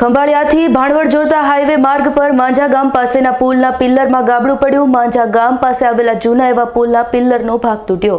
ખંભાળિયાથી ભાણવડ જોડતા હાઈવે માર્ગ પર માંજા ગામ પાસેના પુલના પિલ્લરમાં ગાબડું પડ્યું. માંજા ગામ પાસે આવેલા જૂના એવા પુલના પિલ્લરનો ભાગ તૂટ્યો.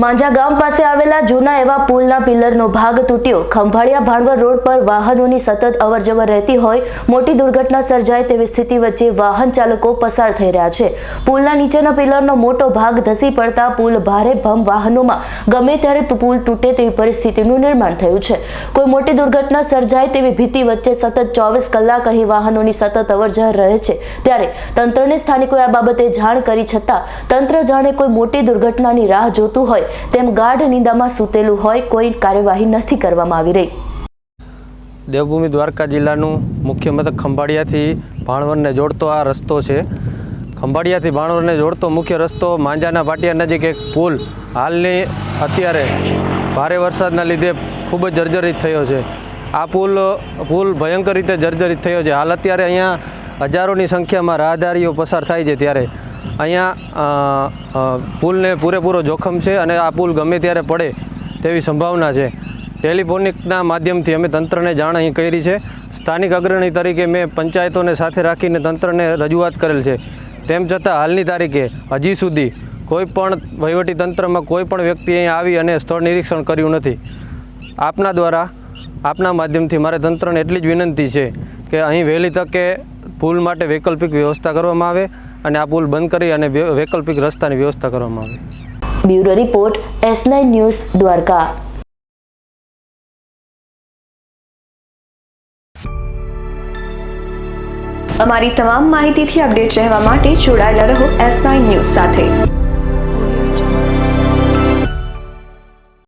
માંજા ગામ પાસે આવેલા જૂના એવા પુલના પિલરનો ભાગ તૂટ્યો. ખંભાળિયા ભાણવર રોડ પર વાહનોની સતત અવરજવર રહેતી હોય, મોટી દુર્ઘટના સર્જાય તેવી સ્થિતિ વચ્ચે વાહન ચાલકો પસાર થઈ રહ્યા છે. પુલના નીચેના પિલરનો મોટો ભાગ ધસી પડતા પુલ ભારે ભમ વાહનોમાં ગમે ત્યારે પુલ તૂટે તેવી પરિસ્થિતિનું નિર્માણ થયું છે. કોઈ મોટી દુર્ઘટના સર્જાય તેવી ભીતિ વચ્ચે સતત ચોવીસ કલાક અહીં વાહનોની સતત અવરજવર રહે છે. ત્યારે તંત્રને સ્થાનિકોએ આ બાબતે જાણ કરી છતાં તંત્ર જાણે કોઈ મોટી દુર્ઘટનાની રાહ જોતું હોય તેમ ગાઢ નિંદામાં સૂતેલું હોય કોઈ કાર્યવાહી નથી કરવામાં આવી રહી. દેવભૂમિ દ્વારકા જિલ્લાનું મુખ્ય મથક ખંભાળિયાથી ભાણવરને જોડતો આ રસ્તો છે. ખંભાળિયાથી ભાણવરને જોડતો મુખ્ય રસ્તો માંજાના પાટિયા નજીક એક પુલ. હાલની અત્યારે ભારે વરસાદના લીધે ખૂબ જ જર્જરિત થયો છે. આ પુલ પુલ ભયંકર રીતે જર્જરિત થયો છે. હાલ અત્યારે અહીંયા હજારોની સંખ્યામાં રાહદારીઓ પસાર થાય છે ત્યારે. અહીંયા પુલને પૂરેપૂરો જોખમ છે અને આ પુલ ગમે ત્યારે પડે તેવી સંભાવના છે. ટેલિફોનિકના માધ્યમથી અમે તંત્રને જાણ અહીં કરી છે. સ્થાનિક અગ્રણી તરીકે મેં પંચાયતોને સાથે રાખીને તંત્રને રજૂઆત કરેલ છે. તેમ છતાં હાલની તારીખે હજી સુધી કોઈપણ વહીવટીતંત્રમાં વહીવટી તંત્રમાં કોઈ પણ વ્યક્તિ અહીં આવી અને સ્થળ નિરીક્ષણ કર્યું નથી. આપના દ્વારા, આપના માધ્યમથી મારે તંત્રને એટલી જ વિનંતી છે કે અહીં વહેલી તકે પુલ માટે વૈકલ્પિક વ્યવસ્થા કરવામાં આવે. અને આ પુલ બંધ કરી અને વૈકલ્પિક રસ્તાની વ્યવસ્થા કરવામાં આવે. Bureau report S news Dwarka. અમારી તમામ માહિતીથી અપડેટ રહેવા માટે જોડાયેલા રહો એસ ન્યૂઝ સાથે.